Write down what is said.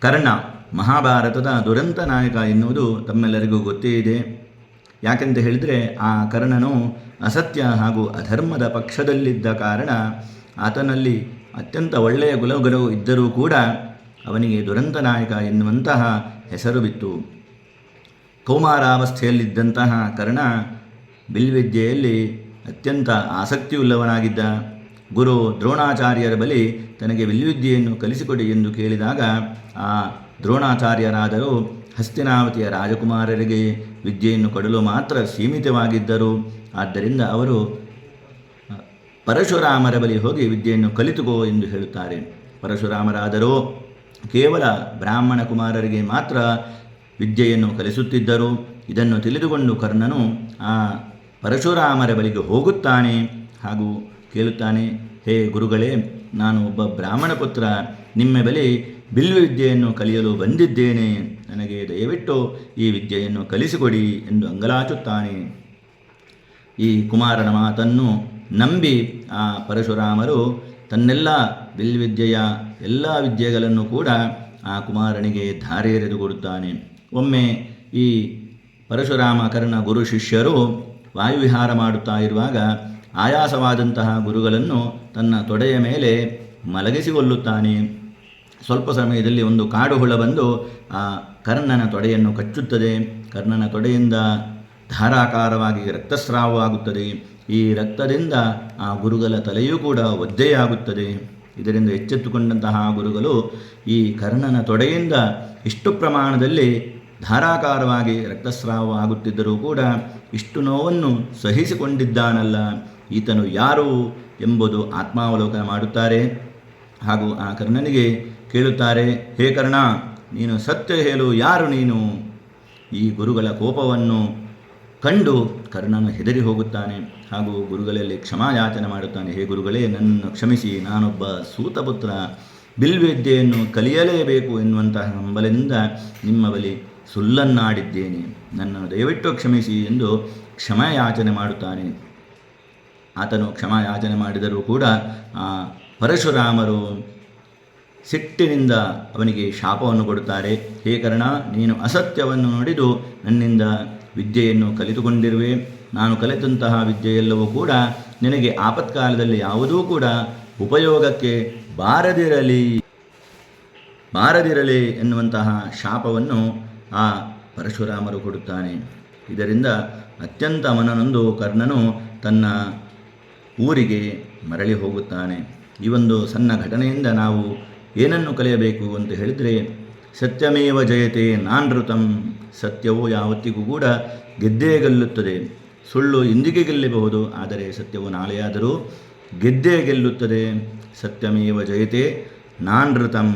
ಕರ್ಣ, ಮಹಾಭಾರತದ ದುರಂತ ನಾಯಕ ಎನ್ನುವುದು ತಮ್ಮೆಲ್ಲರಿಗೂ ಗೊತ್ತೇ ಇದೆ. ಯಾಕೆಂತ ಹೇಳಿದರೆ, ಆ ಕರ್ಣನು ಅಸತ್ಯ ಹಾಗೂ ಅಧರ್ಮದ ಪಕ್ಷದಲ್ಲಿದ್ದ ಕಾರಣ ಆತನಲ್ಲಿ ಅತ್ಯಂತ ಒಳ್ಳೆಯ ಗುಣಗಳು ಇದ್ದರೂ ಕೂಡ ಅವನಿಗೆ ದುರಂತ ನಾಯಕ ಎನ್ನುವಂತಹ ಹೆಸರು ಬಿತ್ತು. ಕೌಮಾರಾವಸ್ಥೆಯಲ್ಲಿದ್ದಂತಹ ಕರ್ಣ ಬಿಲ್ವಿದ್ಯೆಯಲ್ಲಿ ಅತ್ಯಂತ ಆಸಕ್ತಿಯುಳ್ಳವನಾಗಿದ್ದ. ಗುರು ದ್ರೋಣಾಚಾರ್ಯರ ಬಳಿ ತನಗೆ ವಿಲ್ವಿದ್ಯೆಯನ್ನು ಕಲಿಸಿಕೊಡಿ ಎಂದು ಕೇಳಿದಾಗ, ಆ ದ್ರೋಣಾಚಾರ್ಯರಾದರೂ ಹಸ್ತಿನಾವತಿಯ ರಾಜಕುಮಾರರಿಗೆ ವಿದ್ಯೆಯನ್ನು ಕೊಡಲು ಮಾತ್ರ ಸೀಮಿತವಾಗಿದ್ದರು. ಆದ್ದರಿಂದ ಅವರು ಪರಶುರಾಮರ ಬಳಿ ಹೋಗಿ ವಿದ್ಯೆಯನ್ನು ಕಲಿತುಕೋ ಎಂದು ಹೇಳುತ್ತಾರೆ. ಪರಶುರಾಮರಾದರೂ ಕೇವಲ ಬ್ರಾಹ್ಮಣ ಕುಮಾರರಿಗೆ ಮಾತ್ರ ವಿದ್ಯೆಯನ್ನು ಕಲಿಸುತ್ತಿದ್ದರು. ಇದನ್ನು ತಿಳಿದುಕೊಂಡು ಕರ್ಣನು ಆ ಪರಶುರಾಮರ ಬಳಿಗೆ ಹೋಗುತ್ತಾನೆ ಹಾಗೂ ಕೇಳುತ್ತಾನೆ, ಹೇ ಗುರುಗಳೇ, ನಾನು ಒಬ್ಬ ಬ್ರಾಹ್ಮಣ ಪುತ್ರ. ನಿಮ್ಮ ಬಳಿ ಬಿಲ್ಲು ವಿದ್ಯೆಯನ್ನು ಕಲಿಯಲು ಬಂದಿದ್ದೇನೆ. ನನಗೆ ದಯವಿಟ್ಟು ಈ ವಿದ್ಯೆಯನ್ನು ಕಲಿಸಿಕೊಡಿ ಎಂದು ಅಂಗಲಾಚುತ್ತಾನೆ. ಈ ಕುಮಾರನ ಮಾತನ್ನು ನಂಬಿ ಆ ಪರಶುರಾಮರು ತನ್ನೆಲ್ಲ ಬಿಲ್ವಿದ್ಯೆಯ ಎಲ್ಲ ವಿದ್ಯೆಗಳನ್ನು ಕೂಡ ಆ ಕುಮಾರನಿಗೆ ಧಾರೆ ಎರೆದು ಕೊಡುತ್ತಾನೆ. ಒಮ್ಮೆ ಈ ಪರಶುರಾಮ ಕರ್ಣ ಗುರು ಶಿಷ್ಯರು ವಾಯುವಿಹಾರ ಮಾಡುತ್ತಾ ಇರುವಾಗ ಆಯಾಸವಾದಂತಹ ಗುರುಗಳನ್ನು ತನ್ನ ತೊಡೆಯ ಮೇಲೆ ಮಲಗಿಸಿಕೊಳ್ಳುತ್ತಾನೆ. ಸ್ವಲ್ಪ ಸಮಯದಲ್ಲಿ ಒಂದು ಕಾಡು ಹುಳ ಬಂದು ಆ ಕರ್ಣನ ತೊಡೆಯನ್ನು ಕಚ್ಚುತ್ತದೆ. ಕರ್ಣನ ತೊಡೆಯಿಂದ ಧಾರಾಕಾರವಾಗಿ ರಕ್ತಸ್ರಾವವಾಗುತ್ತದೆ ಈ ರಕ್ತದಿಂದ ಆ ಗುರುಗಳ ತಲೆಯೂ ಕೂಡ ಒದ್ದೆಯಾಗುತ್ತದೆ. ಇದರಿಂದ ಎಚ್ಚೆತ್ತುಕೊಂಡಂತಹ ಗುರುಗಳು ಈ ಕರ್ಣನ ತೊಡೆಯಿಂದ ಇಷ್ಟು ಪ್ರಮಾಣದಲ್ಲಿ ಧಾರಾಕಾರವಾಗಿ ರಕ್ತಸ್ರಾವ ಆಗುತ್ತಿದ್ದರೂ ಕೂಡ ಇಷ್ಟು ನೋವನ್ನು ಸಹಿಸಿಕೊಂಡಿದ್ದಾನಲ್ಲ. ಈತನು ಯಾರು ಎಂಬುದು ಆತ್ಮಾವಲೋಕನ ಮಾಡುತ್ತಾರೆ. ಹಾಗೂ ಆ ಕರ್ಣನಿಗೆ ಕೇಳುತ್ತಾರೆ, ಹೇ ಕರ್ಣ, ನೀನು ಸತ್ಯ ಹೇಳು, ಯಾರು ನೀನು? ಈ ಗುರುಗಳ ಕೋಪವನ್ನು ಕಂಡು ಕರ್ಣನು ಹೆದರಿ ಹೋಗುತ್ತಾನೆ. ಹಾಗೂ ಗುರುಗಳಲ್ಲಿ ಕ್ಷಮಾಯಾಚನೆ ಮಾಡುತ್ತಾನೆ, ಹೇ ಗುರುಗಳೇ, ನನ್ನನ್ನು ಕ್ಷಮಿಸಿ, ನಾನೊಬ್ಬ ಸೂತಪುತ್ರ. ಬಿಲ್ವಿದ್ಯೆಯನ್ನು ಕಲಿಯಲೇಬೇಕು ಎನ್ನುವಂತಹ ಹಂಬಲದಿಂದ ನಿಮ್ಮ ಬಳಿ ಸುಲ್ಲನ್ನಾಡಿದ್ದೇನೆ ನನ್ನನ್ನು ದಯವಿಟ್ಟು ಕ್ಷಮಿಸಿ ಎಂದು ಕ್ಷಮಾಯಾಚನೆ ಮಾಡುತ್ತಾನೆ. ಆತನು ಕ್ಷಮಾಯಾಚನೆ ಮಾಡಿದರೂ ಕೂಡ, ಆ, ಪರಶುರಾಮರು ಸಿಟ್ಟಿನಿಂದ ಅವನಿಗೆ ಶಾಪವನ್ನು ಕೊಡುತ್ತಾರೆ. ಹೇ ಕರ್ಣ, ನೀನು ಅಸತ್ಯವನ್ನು ನೋಡಿದು ನನ್ನಿಂದ ವಿದ್ಯೆಯನ್ನು ಕಲಿತುಕೊಂಡಿರುವೆ. ನಾನು ಕಲಿತಂತಹ ವಿದ್ಯೆಯೆಲ್ಲವೂ ಕೂಡ ನಿನಗೆ ಆಪತ್ಕಾಲದಲ್ಲಿ ಯಾವುದೂ ಕೂಡ ಉಪಯೋಗಕ್ಕೆ ಬಾರದಿರಲಿ ಬಾರದಿರಲಿ ಎನ್ನುವಂತಹ ಶಾಪವನ್ನು ಆ ಪರಶುರಾಮರು ಕೊಡುತ್ತಾನೆ. ಇದರಿಂದ ಅತ್ಯಂತ ಮನನೊಂದು ಕರ್ಣನು ತನ್ನ ಊರಿಗೆ ಮರಳಿ ಹೋಗುತ್ತಾನೆ. ಈ ಒಂದು ಸಣ್ಣ ಘಟನೆಯಿಂದ ನಾವು ಏನನ್ನು ಕಲಿಯಬೇಕು ಅಂತ ಹೇಳಿದರೆ, ಸತ್ಯಮೇವ ಜಯತೆ ನಾನೃತಂ, ಸತ್ಯವು ಯಾವತ್ತಿಗೂ ಕೂಡ ಗೆದ್ದೇ ಗೆಲ್ಲುತ್ತದೆ. ಸುಳ್ಳು ಇಂದಿಗೆ ಗೆಲ್ಲಬಹುದು, ಆದರೆ ಸತ್ಯವು ನಾಳೆಯಾದರೂ ಗೆದ್ದೇ ಗೆಲ್ಲುತ್ತದೆ. ಸತ್ಯಮೇವ ಜಯತೆ ನಾನೃತಂ.